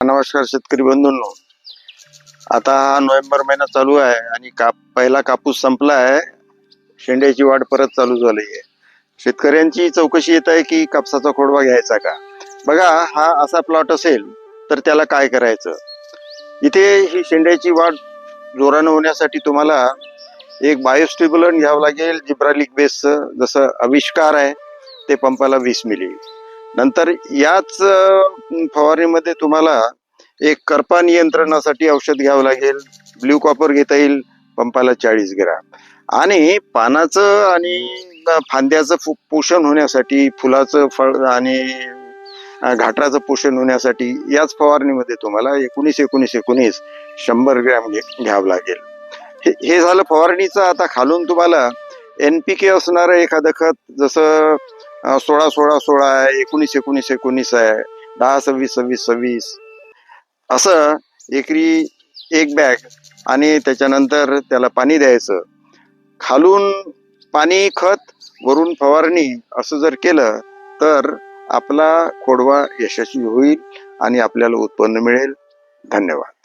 नमस्कार शेतकरी बंधूंनो. आता हा नोव्हेंबर महिना चालू आहे आणि काप पहिला कापूस संपला आहे. शेंड्याची वाढ परत चालू झाली आहे. शेतकऱ्यांची चौकशी येत आहे की कापसाचा खोडवा घ्यायचा का? बघा हा असा प्लॉट असेल तर त्याला काय करायचं? इथे ही शेंड्याची वाढ जोरानं होण्यासाठी तुम्हाला एक बायोस्टिबुलन घ्यावं लागेल जिब्रालिक बेसचं जसं आविष्कार आहे ते पंपाला वीस मिली. नंतर याच फवारणीमध्ये तुम्हाला एक करपा नियंत्रणासाठी औषध घ्यावं लागेल ब्ल्यू कॉपर घेता येईल पंपाला चाळीस ग्राम. आणि पानाचं आणि फांद्याचं फु- पोषण होण्यासाठी फुलाचं फळ आणि घाटराचं घाटाचं पोषण होण्यासाठी याच फवारणीमध्ये तुम्हाला एकोणीस एकोणीस एकोणीस शंभर ग्रॅम घे- घ्यावं लागेल. हे हे झालं फवारणीचं. आता खालून तुम्हाला एन पी के असणारं एखादं खत जसं सोळा सोळा सोळा आहे एकोणीस एकोणीस एकोणीस आहे दहा सव्वीस सव्वीस सव्वीस. असं एकरी एक बॅग आणि त्याच्यानंतर त्याला पाणी द्यायचं. खालून पाणी खत वरून फवारणी असं जर केलं तर आपला खोडवा यशस्वी होईल आणि आपल्याला उत्पन्न मिळेल. धन्यवाद.